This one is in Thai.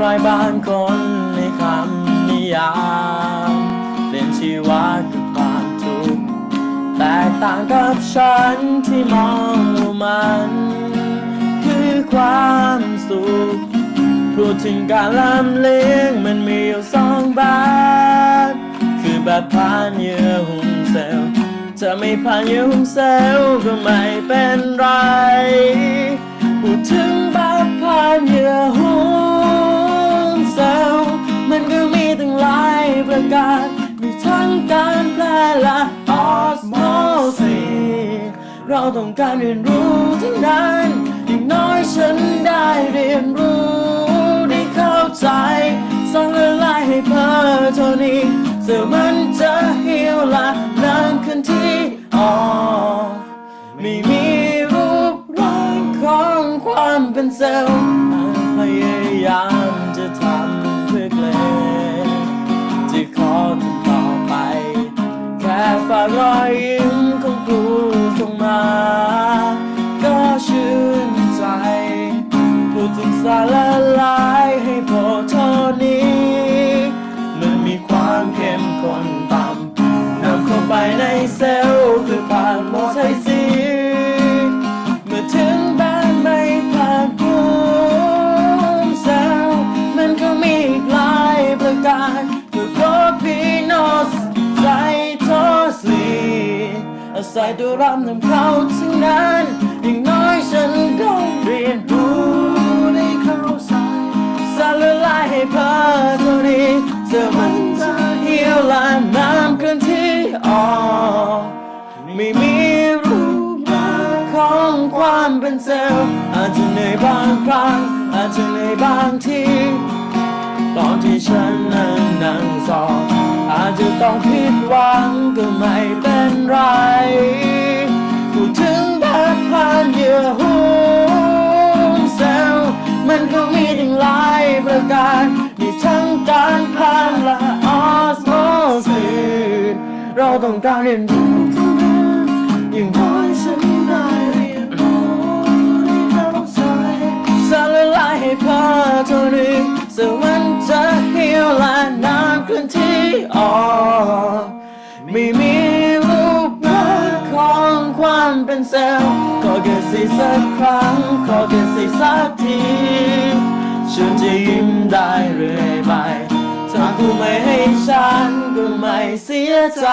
ใครบางคนในคำนิยามเปลี่ยนชีวากับความทุกข์แตกต่างกับฉันที่มองมัน คือความสุขพูดถึงการลำเลียงมันมีอยู่สองแบบคือแบบผ่านเยื่อหุ้มเซลล์จะไม่ผ่านเยื่อหุ้มเซลล์ก็ไม่เป็นไร เราต้องการเรียนรู้ทั้งนั้นอย่างน้อยฉันได้เรียนรู้ได้เข้าใจสร้างละลายให้เพอเท่านี้เสื่อมันจะเหี่ยวละนานขึ้นที่ออไม่มีรูปร่างของความเป็นเซลล์พยายามจะทำเพื่อเกลที่ขอต่อไป แค่ฝากรอยยิ้ม เข้มข้นต่ำนำเข้าไปในเซลล์คือผ่านโมไทซีเมื่อถึงบ้านไม่ผ่านภูมิเซลล์มันก็มีอีกหลายประการคือโปรพีโนสไซโทซีอาศัยตัวรำนำเข้าทั้งนั้น รูปร่าของความเป็นเซลล์อาจจะเหนื่อยบางครั้งอาจจะเหนื่อยบางทีตอนที่ฉันนั่งนั่งสอบอาจจะต้องผิดหวังก็ไม่เป็นไรพูดถึงแบบผ่านเยื่อหุ้มเซลล์มันก็มีทั้งหลายประการมีทั้งการผ่านและออสโมซิสเราต้องการเรียนรู้ อย่างน้อยฉันได้เรียนรู้ได้เข้าใจสารละลายให้พอเท่านี้ซึ่งมันจะเหี่ยวและน้ำเคลื่อนที่ออกไม่มีรูปร่างของความเป็นเซลล์ขอแค่สิสักครั้งขอแค่สิสักทีฉันจะยิ้มได้เรื่อยไปถ้าคุณไม่ให้ฉันก็ไม่เสียใจ